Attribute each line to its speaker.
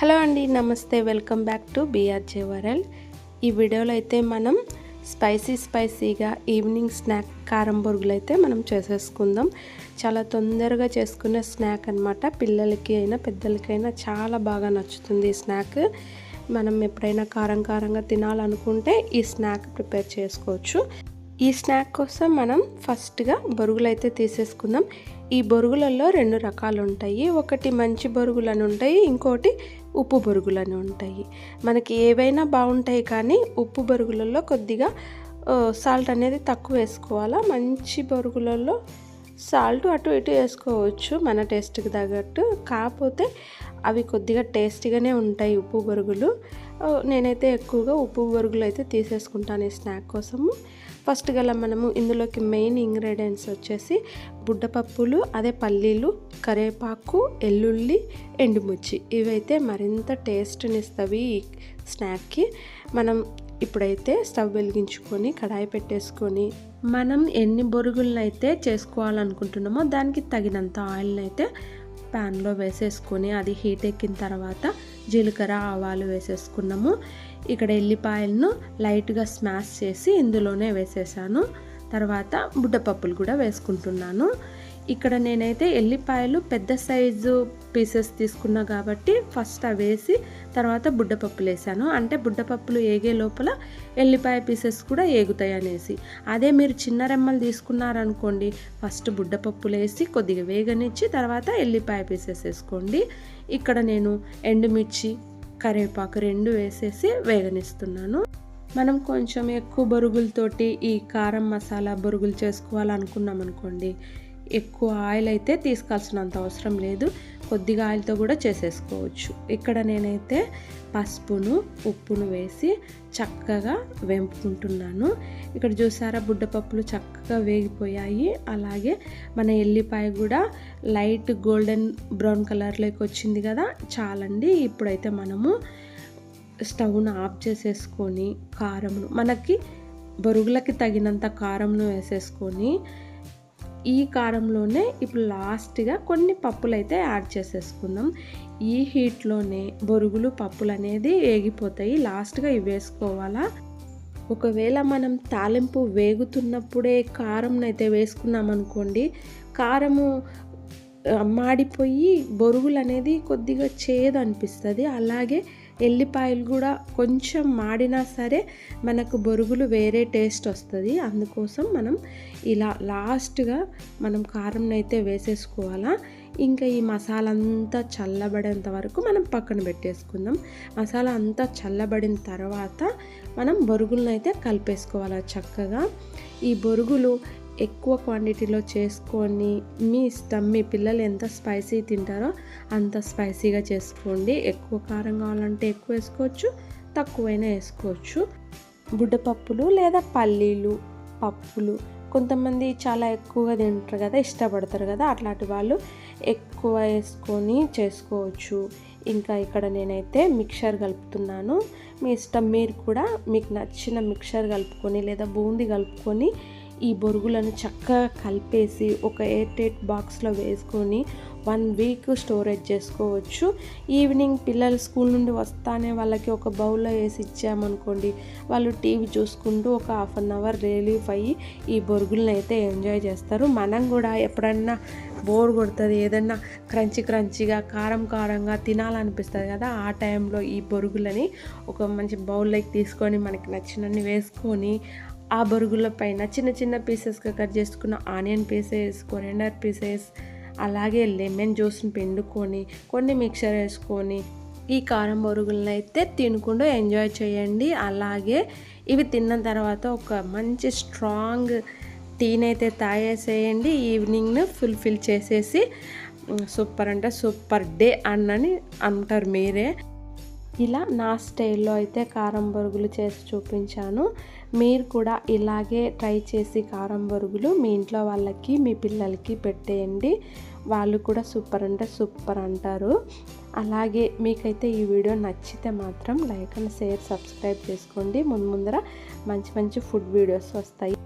Speaker 1: Hello అండి నమస్తే. Welcome back to BRJ world. ఈ వీడియోలో అయితే మనం స్పైసీ స్పైసీగా ఈవినింగ్ స్నాక్ కారం బొరుగులు అయితే మనం చేసేసుకుందాం. చాలా తొందరగా చేసుకునే స్నాక్ అనమాట పిల్లలకి అయినా పెద్దలకైనా చాలా బాగా నచ్చుతుంది ఈ స్నాక్. మనం ఎప్పుడైనా కారం కారంగా తినాలనుకుంటే ఈ స్నాక్ ప్రిపేర్ చేసుకోవచ్చు. ఈ స్నాక్ కోసం మనం ఫస్ట్గా బొరుగులు అయితే తీసేసుకుందాం. ఈ బొరుగులలో రెండు రకాలు ఉంటాయి ఒకటి మంచి బొరుగులు అని ఉంటాయి ఇంకోటి ఉప్పు బొరుగులు అని ఉంటాయి. మనకి ఏవైనా బాగుంటాయి కానీ ఉప్పు బొరుగులలో కొద్దిగా సాల్ట్ అనేది తక్కువ వేసుకోవాలా? మంచి బొరుగులలో సాల్ట్ అటు ఇటు వేసుకోవచ్చు మన టేస్ట్కి తగ్గట్టు. కాకపోతే అవి కొద్దిగా టేస్టీగానే ఉంటాయి ఉప్పు బొరుగులు. నేనైతే ఎక్కువగా ఉప్పు బొరుగులు అయితే తీసేసుకుంటాను ఈ స్నాక్ కోసము. ఫస్ట్ గల మనము ఇందులోకి మెయిన్ ఇంగ్రీడియంట్స్ వచ్చేసి బుడ్డపప్పులు అదే పల్లీలు కరివేపాకు ఎల్లుల్లి ఎండుమిర్చి. ఇవైతే మరింత టేస్ట్ని ఇస్తవి ఈ స్నాక్కి. మనం ఇప్పుడైతే స్టవ్ వెలిగించుకొని కడాయి పెట్టేసుకొని మనం ఎన్ని బొరుగులను అయితే చేసుకోవాలనుకుంటున్నామో దానికి తగినంత ఆయిల్ని అయితే ప్యాన్లో వేసేసుకొని అది హీట్ ఎక్కిన తర్వాత జీలకర్ర ఆవాలు వేసేసుకున్నాము. ఇక్కడ ఎల్లిపాయలను లైట్గా స్మాష్ చేసి ఇందులోనే వేసేసాను. తర్వాత బుడ్డపప్పులు కూడా వేసుకుంటున్నాను. ఇక్కడ నేనైతే ఎల్లిపాయలు పెద్ద సైజు పీసెస్ తీసుకున్నా కాబట్టి ఫస్ట్ అవి వేసి తర్వాత బుడ్డపప్పులు వేసాను. అంటే బుడ్డపప్పులు ఏగే లోపల ఎల్లిపాయ పీసెస్ కూడా ఏగుతాయి అనేసి. అదే మీరు చిన్న రెమ్మలు తీసుకున్నారనుకోండి ఫస్ట్ బుడ్డపప్పులు వేసి కొద్దిగా వేగనిచ్చి తర్వాత ఎల్లిపాయ పీసెస్ వేసుకోండి. ఇక్కడ నేను ఎండుమిర్చి కరివేపాకు రెండు వేసేసి వేగనిస్తున్నాను. మనం కొంచెం ఎక్కువ బొరుగులతోటి ఈ కారం మసాలా బొరుగులు చేసుకోవాలనుకున్నాం అనుకోండి ఎక్కువ ఆయిల్ అయితే తీసుకోవాల్సినంత అవసరం లేదు. కొద్దిగా ఆయిల్తో కూడా చేసేసుకోవచ్చు. ఇక్కడ నేనైతే పసుపును ఉప్పును వేసి చక్కగా వేంపుకుంటున్నాను. ఇక్కడ చూసారా బుడ్డపప్పులు చక్కగా వేగిపోయాయి. అలాగే మన ఎల్లిపాయ కూడా లైట్ గోల్డెన్ బ్రౌన్ కలర్లోకి వచ్చింది కదా చాలండి. ఇప్పుడైతే మనము స్టవ్ను ఆఫ్ చేసేసుకొని కారంను మనకి బొరుగులకి తగినంత కారంను వేసేసుకొని ఈ కారంలోనే ఇప్పుడు లాస్ట్గా కొన్ని పప్పులు అయితే యాడ్ చేసేసుకుందాం. ఈ హీట్లోనే బొరుగులు పప్పులు అనేది వేగిపోతాయి. లాస్ట్గా ఇవి వేసుకోవాలా? ఒకవేళ మనం తాలింపు వేగుతున్నప్పుడే కారం అయితే వేసుకున్నాం అనుకోండి కారము మాడిపోయి బొరుగులు అనేది కొద్దిగా చేదు అనిపిస్తుంది అలాగే ఎల్లిపాయలు కూడా కొంచెం మాడినా సరే మనకు బొరుగులు వేరే టేస్ట్ వస్తుంది. అందుకోసం మనం ఇలా లాస్ట్గా మనం కారం అయితే వేసేసుకోవాలా. ఇంకా ఈ మసాలా అంతా చల్లబడేంత వరకు మనం పక్కన పెట్టేసుకుందాం. మసాలా అంతా చల్లబడిన తర్వాత మనం బొరుగులను అయితే కలిపేసుకోవాలి చక్కగా. ఈ బొరుగులు ఎక్కువ క్వాంటిటీలో చేసుకొని మీ ఇష్టం మీ పిల్లలు ఎంత స్పైసీ తింటారో అంత స్పైసీగా చేసుకోండి. ఎక్కువ కారం కావాలంటే ఎక్కువ వేసుకోవచ్చు తక్కువైనా వేసుకోవచ్చు. గుడ్డపప్పులు లేదా పల్లీలు పప్పులు కొంతమంది చాలా ఎక్కువగా తింటారు కదా ఇష్టపడతారు కదా అట్లాంటి వాళ్ళు ఎక్కువ వేసుకొని చేసుకోవచ్చు. ఇంకా ఇక్కడ నేనైతే మిక్చర్ కలుపుతున్నాను. మీ ఇష్టం మీరు కూడా మీకు నచ్చిన మిక్చర్ కలుపుకొని లేదా బూందీ కలుపుకొని ఈ బొరుగులను చక్కగా కలిపేసి ఒక ఎయిర్ టైట్ బాక్స్లో వేసుకొని వన్ వీక్ స్టోరేజ్ చేసుకోవచ్చు. ఈవినింగ్ పిల్లలు స్కూల్ నుండి వస్తానే వాళ్ళకి ఒక బౌల్లో వేసి ఇచ్చామనుకోండి వాళ్ళు టీవీ చూసుకుంటూ ఒక హాఫ్ అన్ అవర్ రిలీఫ్ అయ్యి ఈ బొరుగులను అయితే ఎంజాయ్ చేస్తారు. మనం కూడా ఎప్పుడన్నా బోర్ కొడుతుంది ఏదన్నా క్రంచి క్రంచిగా కారం కారంగా తినాలనిపిస్తుంది కదా ఆ టైంలో ఈ బొరుగులని ఒక మంచి బౌల్లోకి తీసుకొని మనకి నచ్చినన్ని వేసుకొని ఆ బొరుగుల పైన చిన్న చిన్న పీసెస్గా కట్ చేసుకున్న ఆనియన్ పీసెస్ కొరెండర్ పీసెస్ అలాగే లెమన్ జ్యూస్ని పిండుకొని కొన్ని మిక్చర్ వేసుకొని ఈ కారం బొరుగులను అయితే తినుకుంటూ ఎంజాయ్ చేయండి. అలాగే ఇవి తిన్న తర్వాత ఒక మంచి స్ట్రాంగ్ టీనైతే తాగేసేయండి. ఈవినింగ్ను ఫుల్ఫిల్ చేసేసి సూపర్ అంటే సూపర్ డే అన్నని అంటారు మీరే. ఇలా నా స్టైల్లో అయితే కారం బొరుగులు చేసి చూపించాను. మీరు కూడా ఇలాగే ట్రై చేసి కారం బొరుగులు మీ ఇంట్లో వాళ్ళకి మీ పిల్లలకి పెట్టేయండి. వాళ్ళు కూడా సూపర్ అంటే సూపర్ అంటారు. అలాగే మీకైతే ఈ వీడియో నచ్చితే మాత్రం లైక్ అండ్ షేర్ సబ్స్క్రైబ్ చేసుకోండి. ముందు ముందర మంచి మంచి ఫుడ్ వీడియోస్ వస్తాయి.